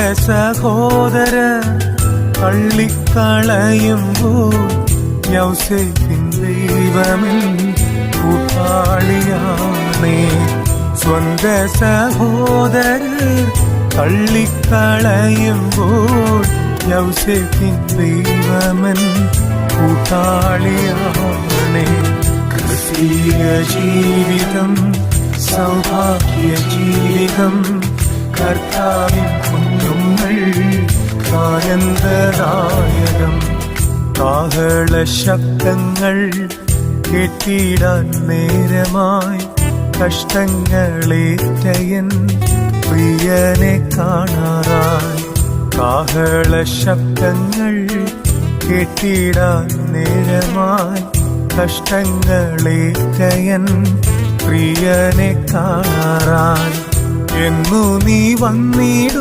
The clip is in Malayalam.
സഹോദര തള്ളിക്കളയുമ്പോൾ ദൈവമിൽ കൂട്ടാളിയാണേ. സ്വന്ത സഹോദരർ തള്ളിക്കളയുമ്പോൾ യൗസേപ്പിൻ കൂട്ടാളിയാണേ. ക്രിസ്തീയ ജീവിതം സൗഭാഗ്യ ജീവിതം കർത്താവിൻ ആനന്ദദായകം കാഹള ശബ്ദങ്ങൾ കെട്ടിടാൻ നേരമായി കഷ്ടങ്ങളേറ്റയൻ പ്രിയനെ കാണാറായി. കാഹള ശബ്ദങ്ങൾ കെട്ടിടാൻ നേരമായി കഷ്ടങ്ങളേറ്റയൻ പ്രിയനെ കാണാറായി. എന്നു നീ വന്നിടും